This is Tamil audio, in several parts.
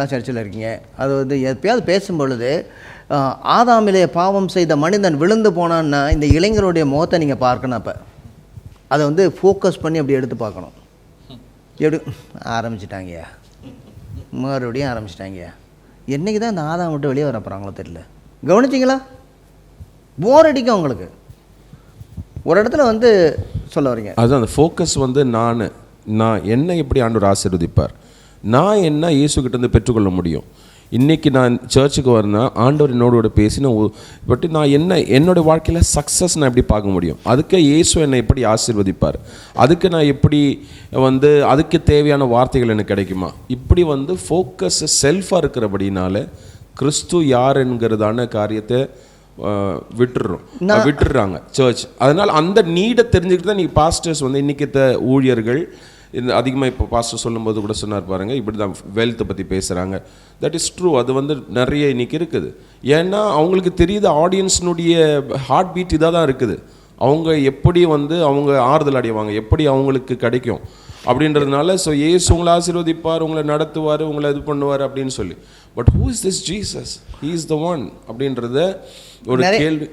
எல்லாம் சர்ச்சில் இருக்கீங்க. அது வந்து எப்பயாவது பேசும்பொழுது ஆதாமிலே பாவம் செய்த மனிதன் விழுந்து போனான்னா இந்த இளைஞருடைய முகத்தை நீங்கள் பார்க்கணும் அப்போ. அதை வந்து ஃபோக்கஸ் பண்ணி அப்படி எடுத்து பார்க்கணும். எப்படி ஆரம்பிச்சிட்டாங்கய்யா. மறுபடியும் ஆரம்பிச்சிட்டாங்கய்யா. என்னைக்கு தான் இந்த ஆதாம் விட்டு வெளியே வரப்போகிறாங்களோ தெரியல. கவனிச்சிங்களா? போர் அடிக்கும் உங்களுக்கு. ஒரு இடத்துல வந்து சொல்ல வரீங்க. அதுதான் அந்த ஃபோக்கஸ் வந்து நான். நான் என்ன எப்படி ஆண்டவர் ஆசீர்வதிப்பார்? நான் என்ன இயேசுகிட்ட இருந்து பெற்றுக்கொள்ள முடியும்? இன்னைக்கு நான் சர்ச்சுக்கு வரேன்னா ஆண்டவர் என்னோட பேசி நான் ஒ- பட் நான் என்ன என்னோட வாழ்க்கையில் சக்ஸஸ் நான் எப்படி பார்க்க முடியும்? அதுக்கு இயேசு என்னை எப்படி ஆசீர்வதிப்பார்? அதுக்கு நான் எப்படி வந்து அதுக்கு தேவையான வார்த்தைகள் எனக்கு கிடைக்குமா? இப்படி வந்து ஃபோக்கஸ் செல்ஃபாக இருக்கிறபடினால கிறிஸ்து யார் என்கிறதான காரியத்தை அஹ், விட்டுடுறாங்க சர்ச் அதனால் அந்த நீடை தெரிஞ்சுக்கிட்டு தான் நீ பாஸ்டர்ஸ் வந்து இன்னைக்கு ஊழியர்கள் இந்த அதிகமாக இப்போ பாஸ்டர் சொல்லும்போது கூட சொன்னார் பாருங்க இப்படி தான் வெல்த்தை பற்றி பேசுகிறாங்க தட் இஸ் ட்ரூ அது வந்து நிறைய இன்னைக்கு இருக்குது. ஏன்னா அவங்களுக்கு தெரியுது ஆடியன்ஸினுடைய ஹார்ட் பீட் இதாக தான் இருக்குது. அவங்க எப்படி வந்து அவங்க ஆறுதல் அடைவாங்க எப்படி அவங்களுக்கு கிடைக்கும் அப்படின்றதுனால ஸோ ஏசு உங்களை ஆசீர்வதிப்பார் உங்களை நடத்துவார் உங்களை இது பண்ணுவார் அப்படின்னு சொல்லி. But who is this Jesus he is the one அப்படின்றத ஒரு கேள்வி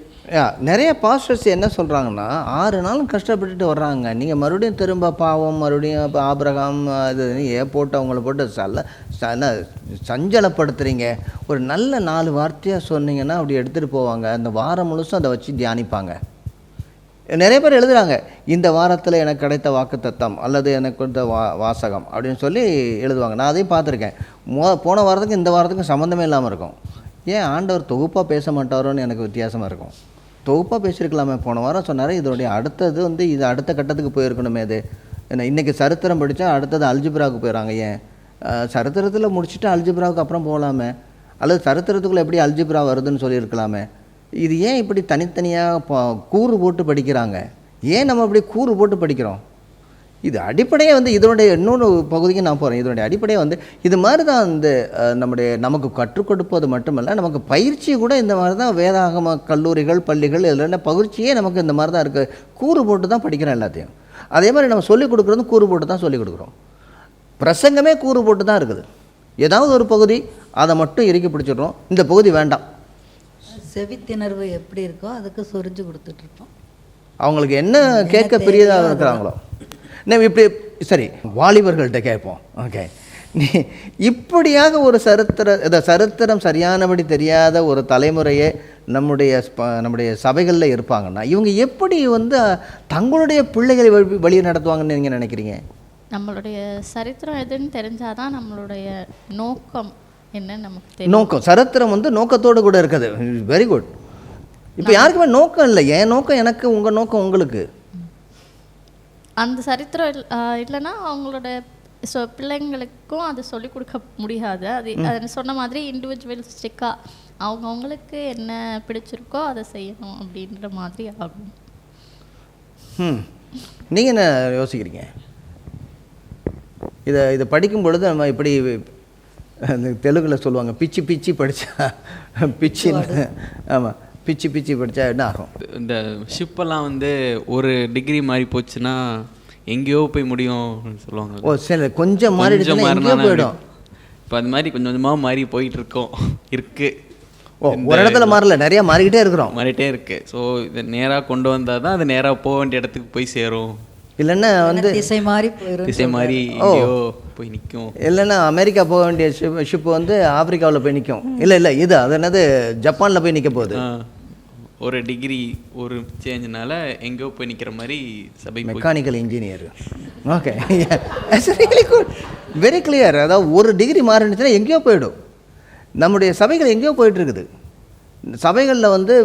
நிறைய பாஸ்டர்ஸ் என்ன சொல்கிறாங்கன்னா ஆறு நாளும் கஷ்டப்பட்டுட்டு வர்றாங்க. நீங்கள் மறுபடியும் திரும்ப பாவம் மறுபடியும் இப்போ ஆபிரகாம் அது ஏ போட்டு அவங்கள போட்டு சல்ல ச- என்ன, ஒரு நல்ல நாலு வார்த்தையாக சொன்னீங்கன்னா அப்படி எடுத்துகிட்டு போவாங்க. அந்த வாரம் முழுசும் அதை வச்சு தியானிப்பாங்க. நிறைய பேர் எழுதுகிறாங்க இந்த வாரத்தில் எனக்கு கிடைத்த வாக்குத்தத்தம் அல்லது எனக்கு கொடுத்த வா வாசகம் அப்படின்னு சொல்லி எழுதுவாங்க. நான் அதையும் பார்த்துருக்கேன். மோ போன வாரத்துக்கும் இந்த வாரத்துக்கும் சம்மந்தமே இல்லாமல் இருக்கும். ஏன் ஆண்டவர் தொகுப்பாக பேச மாட்டாரோன்னு எனக்கு வித்தியாசமாக இருக்கும். தொகுப்பாக பேசியிருக்கலாமே. போன வாரம் சொன்னார் இதோடைய அடுத்தது வந்து இது அடுத்த கட்டத்துக்கு போயிருக்கணுமே இது. என்ன இன்றைக்கி சரித்திரம் படித்தா அடுத்தது அல்ஜிப்ராவுக்கு போயிடறாங்க ஏன்? சரித்திரத்தில் முடிச்சுட்டு அல்ஜிப்ராவுக்கு அப்புறம் போகலாமே அல்லது சரித்திரத்துக்குள்ளே எப்படி அல்ஜிப்ரா வருதுன்னு சொல்லியிருக்கலாமே. இது ஏன் இப்படி தனித்தனியாக கூறு போட்டு படிக்கிறாங்க? ஏன் நம்ம அப்படி கூறு போட்டு படிக்கிறோம்? இது அடிப்படையே வந்து இதனுடைய இன்னொரு பகுதிக்கு நான் போகிறேன் இதனுடைய அடிப்படையே வந்து இது மாதிரி தான் அஹ், நம்முடைய நமக்கு கற்றுக் கொடுப்பது மட்டுமல்ல நமக்கு பயிற்சி கூட இந்த மாதிரி தான் வேதாகம கல்லூரிகள் பள்ளிகள் இதில் பயிற்சியே நமக்கு இந்த மாதிரி தான் இருக்குது கூறு போட்டு தான் படிக்கிறோம் எல்லாத்தையும். அதே மாதிரி நம்ம சொல்லிக் கொடுக்குறதும் கூறு போட்டு தான் சொல்லிக் கொடுக்குறோம். பிரசங்கமே கூறு போட்டு தான் இருக்குது. ஏதாவது ஒரு பகுதி அதை மட்டும் இறுக்கி பிடிச்சிடுறோம். இந்த பகுதி வேண்டாம். செவித்திணர்வு எப்படி இருக்கோ அதுக்கு சொரிஞ்சு கொடுத்துட்ருக்கோம் அவங்களுக்கு என்ன கேட்க பெரியதாக இருக்கிறாங்களோ? நம்ம இப்படி சரி வாலிபர்கள்ட்ட கேட்போம். ஓகே நீ இப்படியாக ஒரு சரித்திர இந்த சரித்திரம் சரியானபடி தெரியாத ஒரு தலைமுறையே நம்முடைய நம்முடைய சபைகளில் இருப்பாங்கன்னா இவங்க எப்படி வந்து தங்களுடைய பிள்ளைகளை வழி வழி நடத்துவாங்கன்னு நீங்கள் நினைக்கிறீங்க? நம்மளுடைய சரித்திரம் எதுன்னு தெரிஞ்சாதான் நம்மளுடைய நோக்கம் என்னன்னு நமக்கு நோக்கம். சரித்திரம் வந்து நோக்கத்தோடு கூட இருக்குது. வெரி குட் இப்போ யாருக்குமே நோக்கம் இல்லை. என் நோக்கம் எனக்கு உங்கள் நோக்கம் உங்களுக்கு. அந்த சரித்திரம் இல்- இல்லைன்னா அவங்களோட சொ பிள்ளைங்களுக்கும் அது சொல்லிக் கொடுக்க முடியாது. அது அது சொன்ன மாதிரி இண்டிவிஜுவலிஸ்டிக்காக அவங்கவுங்களுக்கு என்ன பிடிச்சிருக்கோ அதை செய்யணும் அப்படின்ற மாதிரி ஆகும். ம். நீங்கள் என்ன யோசிக்கிறீங்க? இதை இதை படிக்கும் பொழுது நம்ம இப்படி தெலுங்கில் சொல்லுவாங்க பிச்சு பிச்சு படித்தா பிச்சு ஆமாம் பிச்சு பிச்சு படித்தா என்ன ஆகும்? இந்த ஷிப்பெல்லாம் வந்து ஒரு டிகிரி மாறி போச்சுன்னா எங்கேயோ போய் முடியும் சொல்லுவாங்க. ஓ சரி கொஞ்சம் எங்கேயோ போயிடும். இப்போ அது மாதிரி கொஞ்சம் கொஞ்சமாக மாறி போயிட்டு இருக்கோம். இருக்கு. ஓ ஒரு இடத்துல மாறல நிறைய மாறிக்கிட்டே இருக்கிறோம். மாறிட்டே இருக்கு. ஸோ இதை நேராக கொண்டு வந்தால் தான் அது நேராக போக வேண்டிய இடத்துக்கு போய் சேரும். இல்லைன்னா வந்து திசை மாறி போயிடும் திசை மாதிரி எங்கேயோ போய் நிற்கும் இல்லைன்னா அமெரிக்கா போக வேண்டிய ஷிப் ஷிப்பு வந்து ஆப்பிரிக்காவில் போய் நிற்கும் இல்லை இல்லை இது அது என்னது ஜப்பானில் போய் நிற்க போகுது. ஒரு டிகிரி ஒரு சேஞ்சினால எங்கேயோ போய் நிற்கிற மாதிரி சபை mechanical engineer okay really good very clear அதாவது ஒரு டிகிரி மாறினுச்சுன்னா எங்கேயோ போயிடும். நம்முடைய சபைகள் எங்கேயோ போயிட்டுருக்குது. சபைகளில் வந்து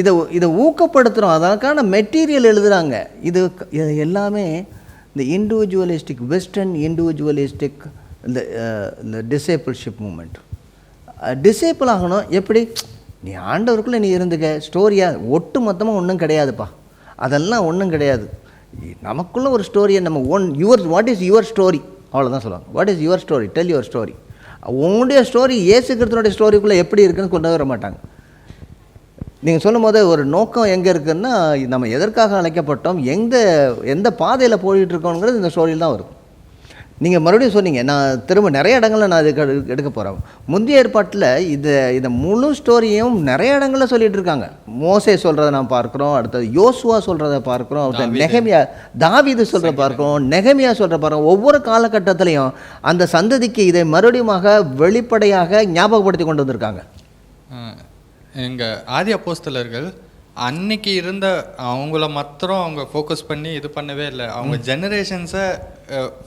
இதை இதை ஊக்கப்படுத்துகிறோம் அதற்கான மெட்டீரியல் எழுதுகிறாங்க இது இது எல்லாமே இந்த இண்டிவிஜுவலிஸ்டிக் வெஸ்டர்ன் இண்டிவிஜுவலிஸ்டிக் இந்த இந்த டிசேபிள்ஷிப் மூமெண்ட் டிசேபிள் ஆகணும். எப்படி? நீ ஆண்டவருக்குள்ளே நீ இருந்துக்க. ஸ்டோரியாக ஒட்டு மொத்தமாக ஒன்றும் கிடையாதுப்பா. அதெல்லாம் ஒன்றும் கிடையாது. நமக்குள்ளே ஒரு ஸ்டோரியை நம்ம one your what is your story அவ்வளோதான் சொல்லுவாங்க. What is your story tell your story உங்களுடைய ஸ்டோரி ஏசுக்கிறதுனுடைய ஸ்டோரிக்குள்ளே எப்படி இருக்குன்னு கொண்டு வர மாட்டாங்க. நீங்கள் சொல்லும் போது ஒரு நோக்கம் எங்கே இருக்குன்னா நம்ம எதற்காக அழைக்கப்பட்டோம்? எந்த எந்த பாதையில் போயிட்டு இருக்கோங்கிறது இந்த ஸ்டோரியில் தான் வரும். நீங்கள் மறுபடியும் சொன்னீங்க நான் திரும்ப நிறைய இடங்கள்ல நான் இது எடு- எடுக்க போகிறேன் முந்தைய ஏற்பாட்டில் இது இந்த முழு ஸ்டோரியும் நிறைய இடங்கள்ல சொல்லிட்டு இருக்காங்க. மோசே சொல்கிறத நான் பார்க்குறோம் அடுத்தது யோசுவா சொல்கிறத பார்க்குறோம் அடுத்தது நெகமியா தாவீது சொல்கிறத பார்க்குறோம் நெகமியா சொல்கிற பார்க்குறோம். ஒவ்வொரு காலகட்டத்திலையும் அந்த சந்ததிக்கு இதை மறுபடியுமாக வெளிப்படையாக ஞாபகப்படுத்தி கொண்டு வந்திருக்காங்க. எங்கள் ஆதி அப்போஸ்தலர்கள் அன்னைக்கு இருந்த அவங்கள மாத்திரம் அவங்க ஃபோக்கஸ் பண்ணி இது பண்ணவே இல்லை. அவங்க ஜெனரேஷன்ஸை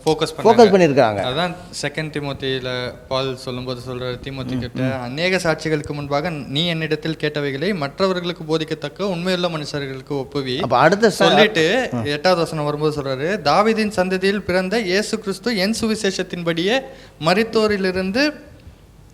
ஃபோக்கஸ் ஃபோக்கஸ் பண்ணியிருக்காங்க. அதான் செகண்ட் திமுத்தியில் பால் சொல்லும்போது சொல்கிறார் திமுத்தி கிட்ட அநேக சாட்சிகளுக்கு முன்பாக நீ என்னிடத்தில் கேட்டவைகளை மற்றவர்களுக்கு போதிக்கத்தக்க உண்மையுள்ள மனுஷர்களுக்கு ஒப்புவி. அப்போ அடுத்த சொல்லிட்டு எட்டாவது வசனம் வரும்போது சொல்றாரு தாவீதின் சந்ததியில் பிறந்த இயேசு கிறிஸ்து என் சுவிசேஷத்தின்படியே மரித்தோரிலிருந்து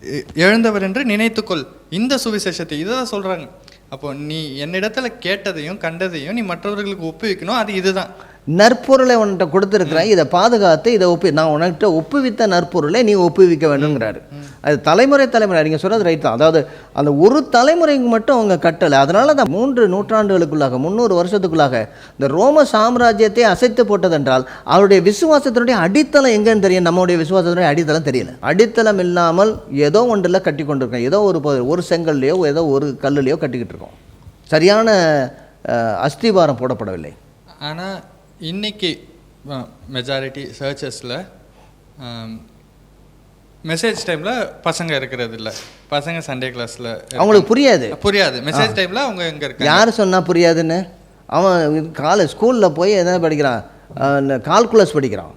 எ- எழுந்தவர் என்று நினைத்துக்கொள். இந்த சுவிசேஷத்தை இதை தான் சொல்றாங்க. அப்போ நீ என்னிடத்துல கேட்டதையும் கண்டதையும் நீ மற்றவர்களுக்கு ஒப்புவிக்கணும். அது இதுதான். நற்பொருளை உன்கிட்ட கொடுத்துருக்குறேன் இதை பாதுகாத்து இதை ஒப்பி நான் உனக்கிட்ட ஒப்புவித்த நற்பொருளை நீ ஒப்புவிக்க வேண்டுங்கிறாரு அது தலைமுறை தலைமுறை. நீங்கள் சொல்கிறது ரைட் தான். அதாவது அந்த ஒரு தலைமுறைக்கு மட்டும் அவங்க கட்டலை. அதனால தான் மூன்று நூற்றாண்டுகளுக்குள்ளாக முந்நூறு வருஷத்துக்குள்ளாக இந்த ரோம சாம்ராஜ்யத்தை அசைத்து போட்டதென்றால் அவருடைய விசுவாசத்தினுடைய அடித்தளம் எங்கேன்னு தெரியும்? நம்மளுடைய விசுவாசத்தினுடைய அடித்தளம் தெரியல. அடித்தளம் இல்லாமல் ஏதோ ஒன்றில் கட்டி கொண்டிருக்கோம். ஏதோ ஒரு ஒரு செங்கல்லையோ ஏதோ ஒரு கல்லுலையோ கட்டிக்கிட்டு இருக்கோம். சரியான அஸ்திவாரம் போடப்படவில்லை. ஆனால் இன்னைக்கு மெஜாரிட்டி சர்ச்சஸில் மெசேஜ் டைம்ல பசங்க இருக்கிறது இல்ல பசங்க சண்டே கிளாஸ்ல அவங்களுக்கு புரியாது. புரியாது. மெசேஜ் டைம்ல அவங்க எங்க இருக்காங்க. யார் சொன்னா புரியாதுன்னு? அவன் காலேஜ் ஸ்கூலில் போய் என்ன படிக்கிறான்? கால்குலஸ் படிக்கிறான்.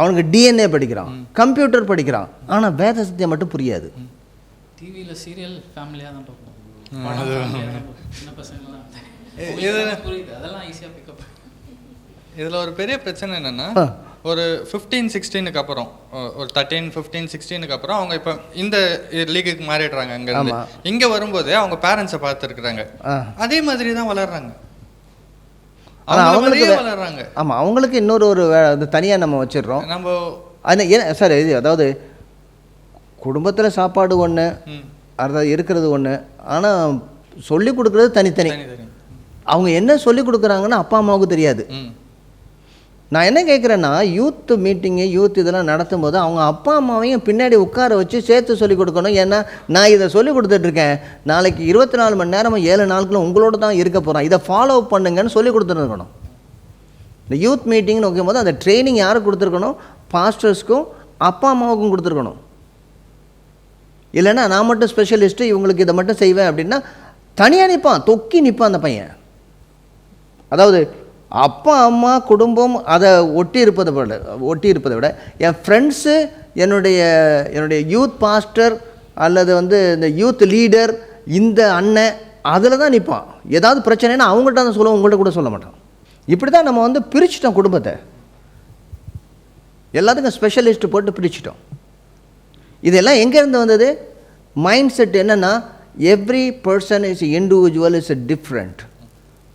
அவனுக்கு டிஎன்ஏ படிக்கிறான். கம்ப்யூட்டர் படிக்கிறான். ஆனால் வேத சத்தியம் மட்டும் புரியாது. டிவியில் சீரியல் ஃபேமிலியாக தான் பார்ப்போம். அதெல்லாம் ஈஸியாக பிக்கப் இதுல ஒரு பெரிய பிரச்சனை என்னன்னா. ஒரு ஃபிஃப்டீன் சிக்ஸ்டீனுக்கு அப்புறம் ஒரு தேர்ட்டீன் ஃபிஃப்டீன் சிக்ஸ்டீனுக்கு அப்புறம் அவங்க இப்போ இந்த லீக்குக்கு மாறிடுறாங்க அங்க. இங்க வரும்போது அவங்க பேரண்ட்ஸை பார்த்துருக்குறாங்க. அதே மாதிரி தான் வளர்றாங்க. ஆனா அவங்கள அவங்களுக்கு வளர்றாங்க. ஆமாம் அவங்களுக்கு இன்னொரு ஒரு தனியாக நம்ம வச்சிடுறோம். நம்ம அது ஏன் சார் இது அதாவது குடும்பத்தில் சாப்பாடு ஒன்று அதாவது இருக்கிறது ஒன்று ஆனால் சொல்லி கொடுக்குறது தனித்தனி. தனி தனி அவங்க என்ன சொல்லி கொடுக்குறாங்கன்னு அப்பா அம்மாவுக்கு தெரியாது. நான் என்ன கேட்குறேன்னா யூத் மீட்டிங்கு யூத் இதெல்லாம் நடத்தும் போது அவங்க அப்பா அம்மாவையும் பின்னாடி உட்கார வச்சு சேர்த்து சொல்லிக் கொடுக்கணும். ஏன்னா நான் இதை சொல்லி கொடுத்துட்ருக்கேன் நாளைக்கு இருபத்தி நாலு மணி நேரமும் ஏழு நாட்களும் உங்களோட தான் இருக்க போகிறேன் இதை ஃபாலோ பண்ணுங்கன்னு சொல்லி கொடுத்துருக்கணும். இந்த யூத் மீட்டிங்னு வைக்கும் போது அந்த ட்ரைனிங் யாருக்கு கொடுத்துருக்கணும்? பாஸ்டர்ஸ்க்கும் அப்பா அம்மாவுக்கும் கொடுத்துருக்கணும். இல்லைன்னா நான் மட்டும் ஸ்பெஷலிஸ்ட்டு இவங்களுக்கு இதை மட்டும் செய்வேன் அப்படின்னா தனியாக நிற்பான் தொக்கி நிற்பான் அந்த பையன். அதாவது அப்பா அம்மா குடும்பம் அதை ஒட்டி இருப்பதை விட ஒட்டி இருப்பதை விட என் ஃப்ரெண்ட்ஸு என்னுடைய என்னுடைய யூத் பாஸ்டர் அல்லது வந்து இந்த யூத் லீடர் இந்த அண்ணன் அதில் தான் நிற்பான். ஏதாவது பிரச்சனைனா அவங்கள்ட்ட தான் சொல்லுவோம் உங்கள்கிட்ட கூட சொல்ல மாட்டான். இப்படி தான் நம்ம வந்து பிரிச்சிட்டோம் குடும்பத்தை. எல்லாத்துக்கும் ஸ்பெஷலிஸ்ட் போட்டு பிரிச்சிட்டோம். இதெல்லாம் எங்கேருந்து வந்தது? மைண்ட் செட் என்னென்னா every person is individual is different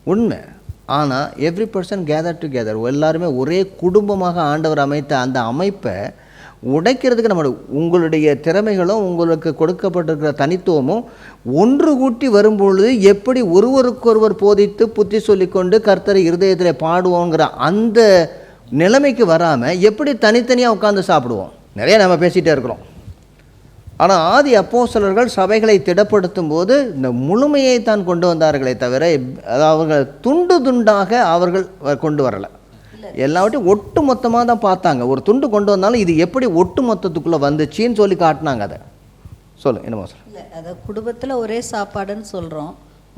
உண்மை. ஆனால் எவ்ரி பர்சன் கேதர் டுகெதர் எல்லாருமே ஒரே குடும்பமாக ஆண்டவர் அமைத்த அந்த அமைப்பை உடைக்கிறதுக்கு நம்மளுடைய உங்களுடைய திறமைகளும் உங்களுக்கு கொடுக்கப்பட்டிருக்கிற தனித்துவமும் ஒன்று கூட்டி வரும்பொழுது எப்படி ஒருவருக்கொருவர் போதித்து புத்தி சொல்லிக்கொண்டு கர்த்தரை இருதயத்தில் பாடுவோங்கிற அந்த நிலைமைக்கு வராமல் எப்படி தனித்தனியாக உட்காந்து சாப்பிடுவோம்? நிறைய நம்ம பேசிகிட்டே இருக்கிறோம். ஆனால் ஆதி அப்போஸ்தலர்கள் சபைகளை திடப்படுத்தும் போது இந்த முழுமையை தான் கொண்டு வந்தார்களே தவிர அவர்கள் துண்டு துண்டாக அவர்கள் கொண்டு வரலை. எல்லாவற்றையும் ஒட்டு மொத்தமாக தான் பார்த்தாங்க. ஒரு துண்டு கொண்டு வந்தாலும் இது எப்படி ஒட்டு மொத்தத்துக்குள்ளே வந்துச்சின்னு சொல்லி காட்டினாங்க அதை. சொல்லு என்னமோ சார் இல்லை அதை குடும்பத்தில் ஒரே சாப்பாடுன்னு சொல்கிறோம்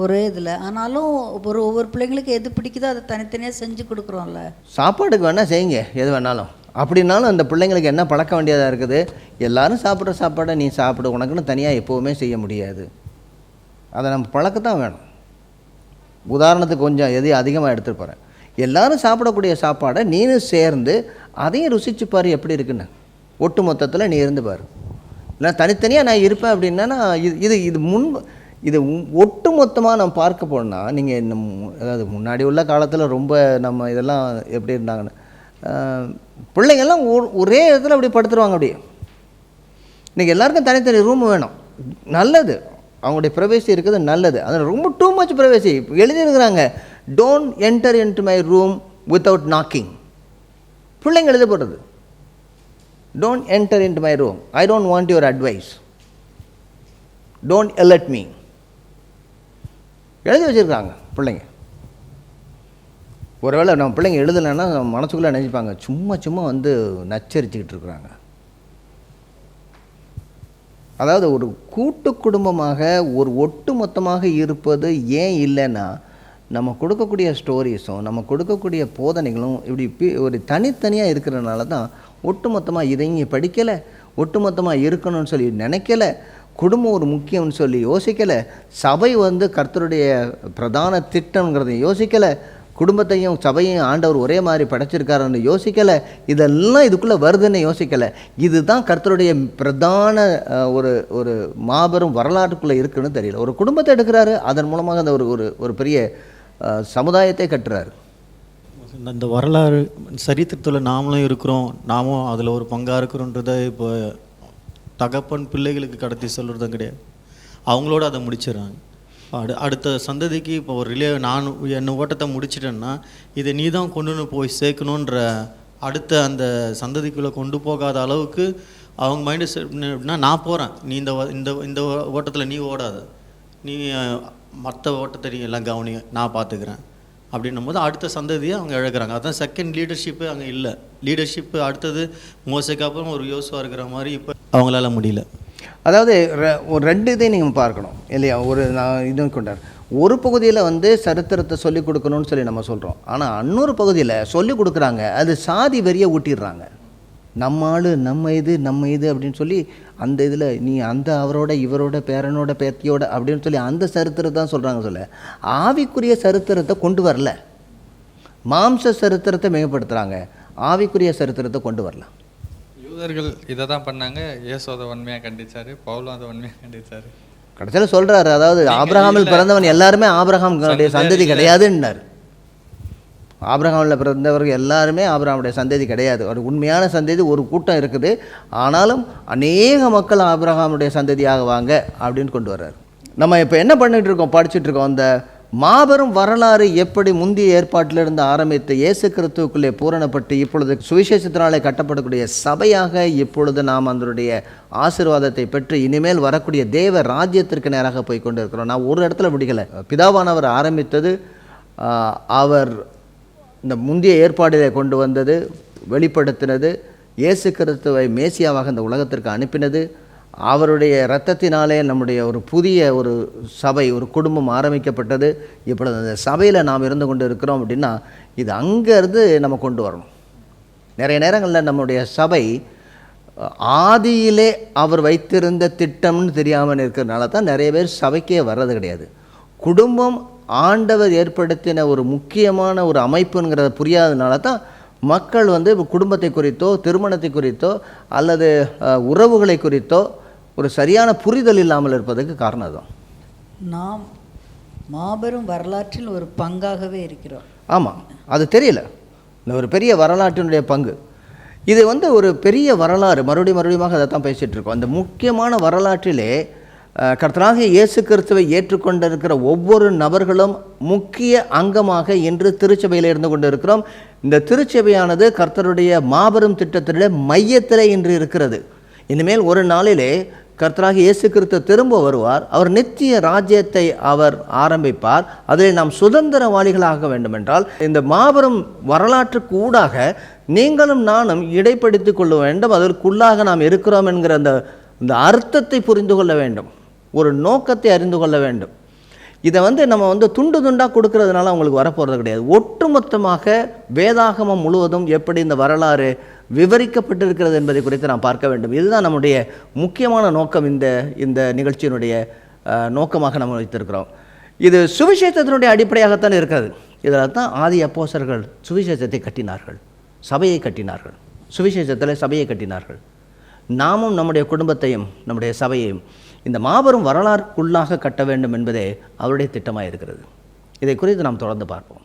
ஒரே இதில். ஆனாலும் ஒரு ஒவ்வொரு பிள்ளைங்களுக்கு எது பிடிக்குதோ அதை தனித்தனியாக செஞ்சு கொடுக்குறோம்ல. சாப்பாடுக்கு வேணால் செய்யுங்க எது வேணாலும். அப்படின்னாலும் அந்த பிள்ளைங்களுக்கு என்ன பழக்க வேண்டியதாக இருக்குது? எல்லாரும் சாப்பிட்ற சாப்பாடை நீ சாப்பிடு. உனக்குன்னு தனியாக எப்போவுமே செய்ய முடியாது. அதை நம்ம பழக்கத்தான் வேணும். உதாரணத்துக்கு கொஞ்சம் எதையும் அதிகமாக எடுத்துகிட்டு போகிறேன் எல்லாரும் சாப்பிடக்கூடிய சாப்பாடை நீனும் சேர்ந்து அதையும் ருசிச்சு பாரு எப்படி இருக்குன்னு. ஒட்டு மொத்தத்தில் நீ இருந்து பாரு. இல்லை தனித்தனியாக நான் இருப்பேன் அப்படின்னா நான் இது இது இது முன் இது ஒட்டு மொத்தமாக நம்ம பார்க்க போனால் நீங்கள் அதாவது முன்னாடி உள்ள காலத்தில் ரொம்ப நம்ம இதெல்லாம் எப்படி இருந்தாங்கன்னு பிள்ளைங்கள்லாம் ஒரே இடத்துல அப்படி படுத்துருவாங்க அப்படியே. இன்றைக்கி எல்லாருக்கும் தனித்தனி ரூம் வேணும். நல்லது. அவங்களுடைய ப்ரைவேசி இருக்கிறது நல்லது. அதில் ரொம்ப டூ மச் ப்ரைவேசி எழுதியிருக்கிறாங்க don't enter into my room without knocking பிள்ளைங்க எழுத போடுறது don't enter into my room I don't want your advice don't let me எழுதி வச்சுருக்காங்க பிள்ளைங்க. ஒருவேளை நம்ம பிள்ளைங்க எழுதலைன்னா மனசுக்குள்ளே நினைப்பாங்க சும்மா சும்மா வந்து நச்சரிச்சுக்கிட்டு இருக்கிறாங்க. அதாவது ஒரு கூட்டு குடும்பமாக ஒரு ஒட்டு மொத்தமாக இருப்பது ஏன் இல்லைன்னா நம்ம கொடுக்கக்கூடிய ஸ்டோரிஸும் நம்ம கொடுக்கக்கூடிய போதனைகளும் இப்படி பி- ஒரு தனித்தனியாக இருக்கிறதுனால தான் ஒட்டுமொத்தமாக இதைங்க படிக்கலை ஒட்டுமொத்தமாக இருக்கணும்னு சொல்லி நினைக்கலை குடும்பம் ஒரு முக்கியம்னு சொல்லி யோசிக்கலை சபை வந்து கர்த்தருடைய பிரதான திட்டங்கிறத யோசிக்கலை குடும்பத்தையும் சபையும் ஆண்டவர் ஒரே மாதிரி படைச்சிருக்காருன்னு யோசிக்கலை. இதெல்லாம் இதுக்குள்ளே வருதுன்னு யோசிக்கலை. இதுதான் கர்த்தருடைய பிரதான ஒரு ஒரு மாபெரும் வரலாற்றுக்குள்ளே இருக்குன்னு தெரியல. ஒரு குடும்பத்தை எடுக்கிறாரு அதன் மூலமாக அந்த ஒரு ஒரு ஒரு பெரிய சமுதாயத்தை கட்டுறாரு. அந்த வரலாறு சரித்திரத்தில் நாமளும் இருக்கிறோம். நாமும் அதில் ஒரு பங்காக இருக்கிறோன்றதை இப்போ தகப்பன் பிள்ளைகளுக்கு கடத்தி சொல்கிறதும் கிடையாது. அவங்களோட அதை முடிச்சிடுறாங்க. அடு அடுத்த சந்ததிக்கு இப்போ ஒரு ரிலே நான் என் ஓட்டத்தை முடிச்சிட்டேன்னா இதை நீ தான் கொண்டு போய் சேர்க்கணுன்ற அடுத்த அந்த சந்ததிக்குள்ளே கொண்டு போகாத அளவுக்கு அவங்க மைண்டு செட் எப்படின்னா நான் போகிறேன் நீ இந்த இந்த இந்த ஓட்டத்தில் நீ ஓடாத. நீ மற்ற ஓட்டத்தை நீ எல்லாம் கவனி நான் பார்த்துக்கிறேன். அப்படின்னும் போது அடுத்த சந்ததியை அவங்க இழக்கிறாங்க. அதான் செகண்ட் லீடர்ஷிப்பு அங்கே இல்லை. லீடர்ஷிப்பு அடுத்தது மோசைக்கு அப்புறம் ஒரு யோசுவாக இருக்கிற மாதிரி இப்போ அவங்களால முடியல. அதாவது ரெ- ஒரு ரெண்டு இதையும் நீங்கள் பார்க்கணும் இல்லையா? ஒரு நான் இதுவும் கொண்டார். ஒரு பகுதியில் வந்து சரித்திரத்தை சொல்லிக் கொடுக்கணும்னு சொல்லி நம்ம சொல்கிறோம் ஆனால் இன்னொரு பகுதியில் சொல்லிக் கொடுக்குறாங்க அது சாதி வெறியை ஊட்டிடுறாங்க. நம்ம ஆள் நம்ம இது நம்ம இது அப்படின்னு சொல்லி அந்த இதில் நீ அந்த அவரோட இவரோட பேரனோட பேத்தியோட அப்படின்னு சொல்லி அந்த சரித்திரத்தை தான் சொல்கிறாங்க சொல்ல. ஆவிக்குரிய சரித்திரத்தை கொண்டு வரல. மாம்ச சரித்திரத்தை மேம்படுத்துகிறாங்க ஆவிக்குரிய சரித்திரத்தை கொண்டு வரலாம் யூதர்கள் இதை தான் பண்ணாங்க. இயேசு அதை வன்மையாக கண்டிச்சாரு. பவுலும் அதை வன்மையாக கண்டிச்சாரு. கடைசியில் சொல்றாரு அதாவது ஆபிரகாமில் பிறந்தவன் எல்லாருமே ஆபிரகாமுடைய சந்ததி கிடையாதுன்னார். ஆபிரகாமில் பிறந்தவர்கள் எல்லாருமே ஆபிரகாமுடைய சந்ததி கிடையாது. ஒரு உண்மையான சந்ததி ஒரு கூட்டம் இருக்குது. ஆனாலும் அநேக மக்கள் ஆபிரகாமுடைய சந்ததியாக வாங்க அப்படின்னு கொண்டு வர்றாரு. நம்ம இப்போ என்ன பண்ணிட்டு இருக்கோம்? படிச்சுட்டு இருக்கோம். அந்த மாபெரும் வரலாறு எப்படி முந்தைய ஏற்பாட்டிலிருந்து ஆரம்பித்து இயேசு கிறிஸ்துவுக்குள்ளே பூரணப்பட்டு இப்பொழுது சுவிசேஷத்தினாலே கட்டப்படக்கூடிய சபையாக இப்பொழுது நாம் அதனுடைய ஆசீர்வாதத்தை பெற்று இனிமேல் வரக்கூடிய தேவ ராஜ்யத்திற்கு நேராக போய் கொண்டு இருக்கிறோம் நான் ஒரு இடத்துல முடிக்கலை. பிதாவானவர் ஆரம்பித்தது அவர் இந்த முந்தைய ஏற்பாடிலே கொண்டு வந்தது வெளிப்படுத்தினது இயேசு கிறிஸ்துவை மேசியாவாக இந்த உலகத்திற்கு அனுப்பினது அவருடைய இரத்தத்தினாலே நம்முடைய ஒரு புதிய ஒரு சபை ஒரு குடும்பம் ஆரம்பிக்கப்பட்டது. இப்பொழுது அந்த சபையில் நாம் இருந்து கொண்டு இருக்கிறோம் அப்படின்னா இது அங்கேருந்து நம்ம கொண்டு வரணும். நிறைய நேரங்களில் நம்முடைய சபை ஆதியிலே அவர் வைத்திருந்த திட்டம்னு தெரியாமல் இருக்கிறதுனால தான் நிறைய பேர் சபைக்கே வர்றது கிடையாது. குடும்பம் ஆண்டவர் ஏற்படுத்தின ஒரு முக்கியமான ஒரு அமைப்புங்கிறத புரியாததுனால தான் மக்கள் வந்து குடும்பத்தை குறித்தோ திருமணத்தை குறித்தோ அல்லது உறவுகளை குறித்தோ ஒரு சரியான புரிதல் இல்லாமல் இருப்பதற்கு காரணம் அதுதான். நாம் மாபெரும் வரலாற்றில் ஒரு பங்காகவே இருக்கிறோம். ஆமாம் அது தெரியல. இந்த ஒரு பெரிய வரலாற்றினுடைய பங்கு. இது வந்து ஒரு பெரிய வரலாறு மறுபடியும் மறுபடியும் அதை தான் பேசிகிட்டு இருக்கோம். அந்த முக்கியமான வரலாற்றிலே அஹ், கர்த்தராகிய இயேசு கிறிஸ்துவை ஏற்றுக்கொண்டிருக்கிற ஒவ்வொரு நபர்களும் முக்கிய அங்கமாக இன்று திருச்சபையில் இருந்து கொண்டு இருக்கிறோம் இந்த திருச்சபையானது கர்த்தருடைய மாபெரும் திட்டத்தினுடைய மையத்திலே இன்று இருக்கிறது. இனிமேல் ஒரு நாளிலே கர்த்தராக இயேசு கிறிஸ்து திரும்ப வருவார். அவர் நித்திய ராஜ்யத்தை அவர் ஆரம்பிப்பார். அதில் நாம் சுதந்திரவாளிகளாக வேண்டுமென்றால் இந்த மாபெரும் வரலாற்றுக்கு ஊடாக நீங்களும் நானும் இடைப்படுத்திக் கொள்ள வேண்டும். அதற்குள்ளாக நாம் இருக்கிறோம் என்கிற அந்த இந்த அர்த்தத்தை புரிந்து கொள்ள வேண்டும். ஒரு நோக்கத்தை அறிந்து கொள்ள வேண்டும். இதை வந்து நம்ம வந்து துண்டு துண்டாக கொடுக்கறதுனால அவங்களுக்கு வரப்போகிறது கிடையாது. ஒட்டுமொத்தமாக வேதாகமம் முழுவதும் எப்படி இந்த வரலாறு விவரிக்கப்பட்டிருக்கிறது என்பதை குறித்து நாம் பார்க்க வேண்டும். இதுதான் நம்முடைய முக்கியமான நோக்கம் இந்த இந்த நிகழ்ச்சியினுடைய நோக்கமாக நம்ம வைத்திருக்கிறோம். இது சுவிசேஷத்தினுடைய அடிப்படையாகத்தான் இருக்கிறது. இதில் தான் ஆதி அப்போசர்கள் சுவிசேஷத்தை கட்டினார்கள். சபையை கட்டினார்கள். சுவிசேஷத்தில் சபையை கட்டினார்கள். நாமும் நம்முடைய குடும்பத்தையும் நம்முடைய சபையையும் இந்த மாபெரும் வரலாறுக்குள்ளாக கட்ட வேண்டும் என்பதே அவருடைய திட்டமாக இருக்கிறது இதை குறித்து நாம் தொடர்ந்து பார்ப்போம்.